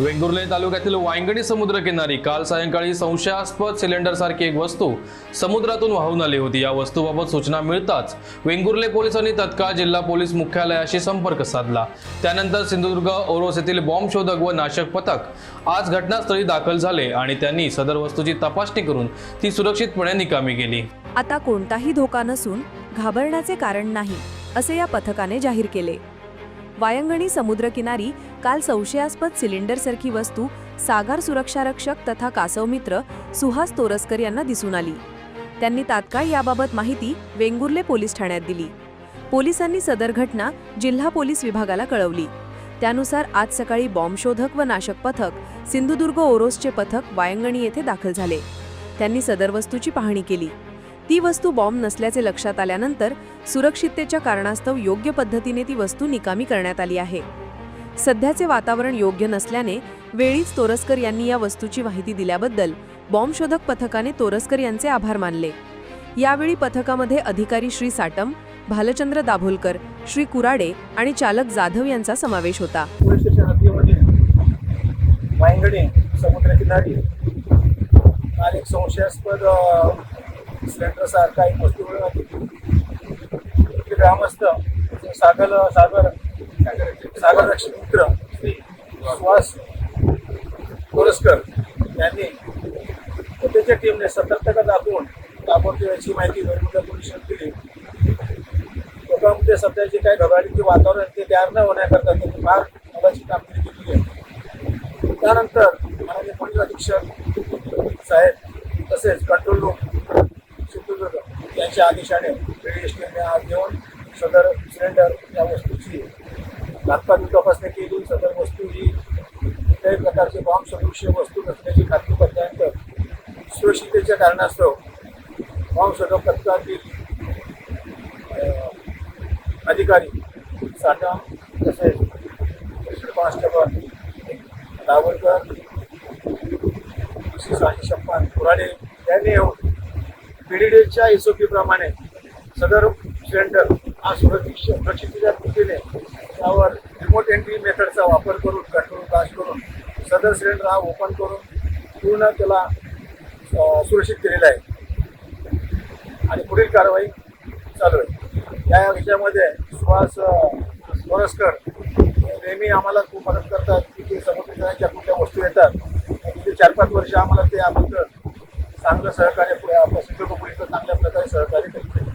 वेंगुर्ले तालुक्यातील वांगणी समुद्रकिनारी काल सायंकाळी संशयास्पद सिलेंडरसारखी एक वस्तू समुद्रातून वाहून आली होती. या वस्तूबाबत सूचना मिळताच वेंगुर्ले पोलिसांनी तत्काळ जिल्हा पोलीस मुख्यालयाशी संपर्क साधला. त्यानंतर सिंधुदुर्ग ओरोस येथील बॉम्ब शोधक व नाशक पथक आज घटनास्थळी दाखल झाले आणि त्यांनी सदर वस्तूची तपासणी करून ती सुरक्षितपणे निकामी केली. आता कोणताही धोका नसून घाबरण्याचे कारण नाही असे या पथकाने जाहीर केले. वायंगणी समुद्रकिनारी काल संशयास्पद सिलेंडरसारखी वस्तू सागर सुरक्षारक्षक तथा कासवमित्र सुहास तोरसकर यांना दिसून आली. त्यांनी तात्काळ याबाबत माहिती वेंगुर्ले पोलीस ठाण्यात दिली. पोलिसांनी सदर घटना जिल्हा पोलीस विभागाला कळवली. त्यानुसार आज सकाळी बॉम्बशोधक व नाशक पथक सिंधुदुर्ग ओरोसचे पथक वायंगणी येथे दाखल झाले. त्यांनी सदर वस्तूची पाहणी केली. ती वस्तू बॉम्ब नसल्याचे लक्षात आल्यानंतर सुरक्षिततेच्या कारणास्तव योग्य पद्धतीने ती वस्तू निकामी करण्यात आली आहे. सध्याचे वातावरण योग्य नसल्याने वेळीच तोरसकर यांनी या वस्तूची माहिती दिल्याबद्दल बॉम्ब शोधक पथकाने तोरसकर यांचे आभार मानले. यावेळी पथकामध्ये अधिकारी श्री साटम भालचंद्र दाभोलकर श्री कुराडे आणि चालक जाधव यांचा समावेश होता. समुद्रकिनारी संशयास्पद सिलेंडर सारखा एक वस्तू मिळून ग्रामस्थ सागर सागर सागर रक्षक मित्र श्री सुहास कोरसकर यांनी त्याच्या टीमने सतर्कता दाखवून ताबडतोब याची माहिती वेगवेगळ्या पोलिसांनी दिली. लोकांमध्ये सध्या जे काही घबराटीचे वातावरण आहे ते तयार न होण्याकरता त्यांनी फार मोलाची कामगिरी केली आहे. त्यानंतर माननीय पोलीस अधीक्षक साहेब तसेच कंट्रोल रूम त्यांच्या आदेशाने एस टीने आज घेऊन सदर सिलेंडर या वस्तूची तात्काळ तपासणी केली. सदर वस्तू ही कुठल्याही प्रकारचे बॉम्ब सदृश्य वस्तू नसल्याची खात्री पडल्यानंतर सुरक्षितेच्या कारणास्तव बॉम्ब शोधक पथकातील अधिकारी साठा तसेच हेड कॉन्स्टेबल दावरकर श्री आणि शप्पान पुराणे यांनी येऊन पीडीडीच्या एसओपी प्रमाणे सदर सिलेंडर हा सुरक्षित सुरक्षिततेच्या दृष्टीने त्यावर रिमोट एंट्री मेथडचा वापर करून कंट्रोल ब्लास्ट करून सदर सिलेंडर हा ओपन करून पूर्ण त्याला सुरक्षित केलेला आहे. आणि पुढील कारवाई चालू आहे. या विषयामध्ये सुहास मोरसकर नेहमी आम्हाला खूप मदत करतात. की ते समुद्रकिनाऱ्याच्या कुठल्या वस्तू येतात. ते चार पाच वर्ष आम्हाला ते याबद्दल चांगलं सहकार्य पुढे आपण सिंधुदुर्ग पोलीस चांगल्या प्रकारे सहकार्य करीत